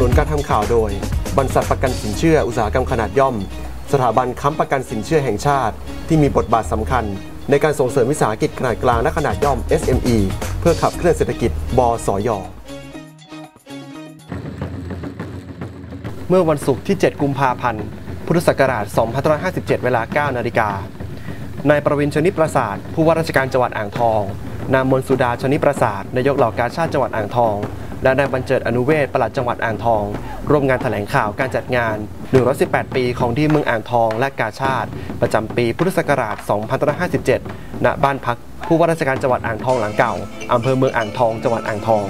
นุนการทำข่าวโดย บรรษัทประกันสินเชื่ออุตสาหกรรมขนาดย่อม สถาบันค้ำประกันสินเชื่อแห่งชาติ ที่มีบทบาทสำคัญ ในการส่งเสริมวิสาหกิจขนาดกลางและขนาดย่อม SME เพื่อขับเคลื่อนเศรษฐกิจ บสยเมื่อวันศุกร์ที่ 7 กุมภาพันธ์ พุทธศักราช 2557 เวลา 9 นาฬิกา นายประวินชนิประสาท ผู้ว่าราชการจังหวัดอ่างทอง นางมนสุดาชนิประสาท นายกเหล่ากาชาติจังหวัดอ่างทอง และนายบรรเจิดอนุเวศปลัดจังหวัดอ่างทอง ร่วมงานแถลงข่าวการจัดงาน 118 ปีของดีเมืองอ่างทองและกาชาติ ประจำปีพุทธศักราช 2557 ณ บ้านพักผู้ว่าราชการจังหวัดอ่างทองหลังเก่าอำเภอเมืองอ่างทองจังหวัดอ่างทอง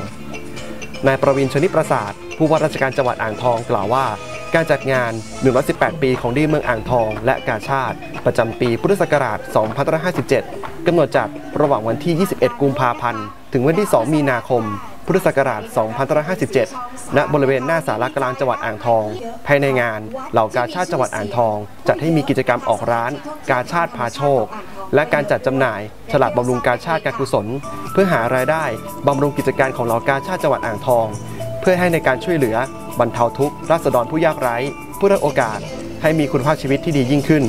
นายประวินชนิประสาทผู้ว่าราชการจังหวัดอ่างทองกล่าวว่า การจัดงาน 118 ปีของดีเมืองอ่างทองและกาชาติ ประจำปีพุทธศักราช 2557 กำหนดจัดระหว่างวันที่ 21 กุมภาพันธ์ ถึงวันที่ 2 มีนาคม พุทธศักราช 2557 ณ บริเวณหน้าสารกลางจังหวัดอ่างทอง ภายในงาน เหล่ากาชาติจังหวัดอ่างทอง จัดให้มีกิจกรรมออกร้าน กาชาติพาโชค และการจัดจำหน่าย ฉลากบำรุงกาชาติการกุศล เพื่อหารายได้บำรุงกิจการของเหล่ากาชาติจังหวัดอ่างทอง เพื่อให้ในการช่วยเหลือบรรเทาทุกข์ราษฎรผู้ยากไร้ ผู้ด้อยโอกาส ให้มีคุณภาพชีวิตที่ดียิ่งขึ้น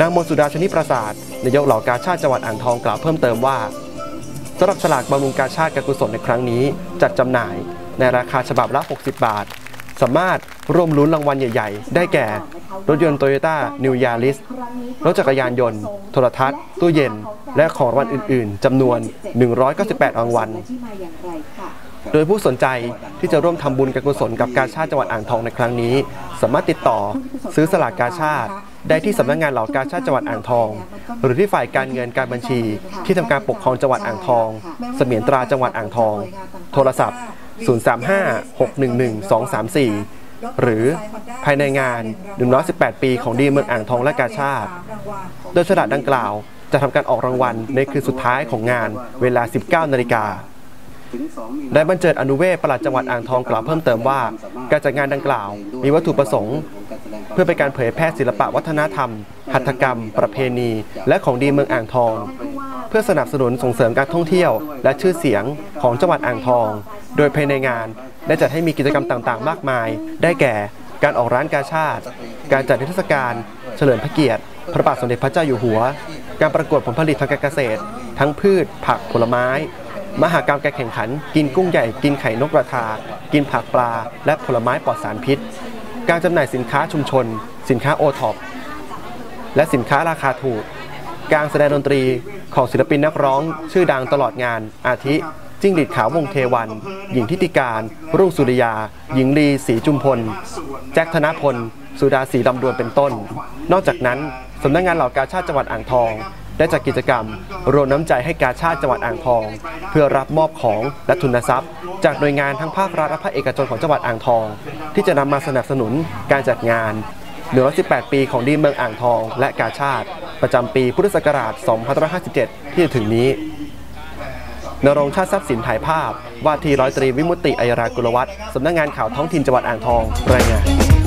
นางมนสุดาชนิประสาทนายกเหล่ากาชาติจังหวัดอ่างทองกล่าวเพิ่มเติมว่า สำหรับฉลากบำรุงกาชาติการกุศลในครั้งนี้ จัดจำหน่ายในราคาฉบับละ 60 บาท สามารถร่วมลุ้นรางวัลใหญ่ ๆ ได้แก่ รถยนต์โตโยต้านิวยาริสรถจักรยานยนต์ โทรทัศน์ ตู้เย็น และของรางวัลอื่น ๆจำนวน 198 รางวัลโดยผู้สนใจที่จะร่วมทำบุญการกุศลกับกาชาติจังหวัดอ่างทองในครั้งนี้ สามารถติดต่อซื้อสลากกาชาติได้ที่สำนักงานเหล่ากาชาติจังหวัดอ่างทอง หรือที่ฝ่ายการเงินการบัญชี ที่ทำการปกครองจังหวัดอ่างทอง เสมียนตราจังหวัดอ่างทอง โทรศัพท์ 035-611-234 หรือภายในงาน 118 ปีของดีเมืองอ่างทองและกาชาติโดยฉลากดังกล่าวจะทำการออกรางวัลในคืนสุดท้ายของงานเวลา 19 นาฬิกา ได้บรรเจิดอนุเวศปลัดจังหวัดอ่างทองกล่าวเพิ่มเติมว่า การจัดงานดังกล่าว มีวัตถุประสงค์ เพื่อเป็นการเผยแพร่ศิลปะวัฒนธรรม หัตถกรรม ประเพณี และของดีเมืองอ่างทอง เพื่อสนับสนุนส่งเสริมการท่องเที่ยว และชื่อเสียงของจังหวัดอ่างทอง โดยภายในงานได้จัดให้มีกิจกรรมต่างๆ มากมาย ได้แก่ การออกร้านกาชาติ การจัดนิทรรศการ เฉลิมพระเกียรติ พระบาทสมเด็จพระเจ้าอยู่หัว การประกวดผลผลิตทางการเกษตร ทั้งพืช ผัก ผลไม้ มหากรรมการแข่งขัน กินกุ้งใหญ่ กินไข่นกกระทา กินผักปลา และผลไม้ปลอดสารพิษ การจำหน่ายสินค้าชุมชน สินค้าโอท็อปและสินค้าราคาถูก การแสดงดนตรีของศิลปินนักร้อง ชื่อดังตลอดงาน อาทิ จิ้งหรีดขาววงเทวัน หญิงทิติการ รุ่งสุริยา หญิงลีศรีจุมพล แจ็คธนพล สุดาศรีลำดวนเป็นต้น นอกจากนั้นสำนักงานเหล่ากาชาติจังหวัดอ่างทอง ได้จัดกิจกรรมรวมน้ำใจให้กาชาติจังหวัดอ่างทอง เพื่อรับมอบของและทุนทรัพย์ จากหน่วยงานทั้งภาครัฐและภาคเอกชนของจังหวัดอ่างทอง ที่จะนำมาสนับสนุนการจัดงาน118 ปีของดีเมืองอ่างทอง และกาชาติ ประจำปีพุทธศักราช 2557 ที่จะถึงนี้นรงชาติทรัพย์สินถ่ายภาพ ว่าทีร้อยตรีวิมุตติอัยรากุลวัฒน์สำนักงานข่าวท้องถิ่นจังหวัดอ่างทองรายงาน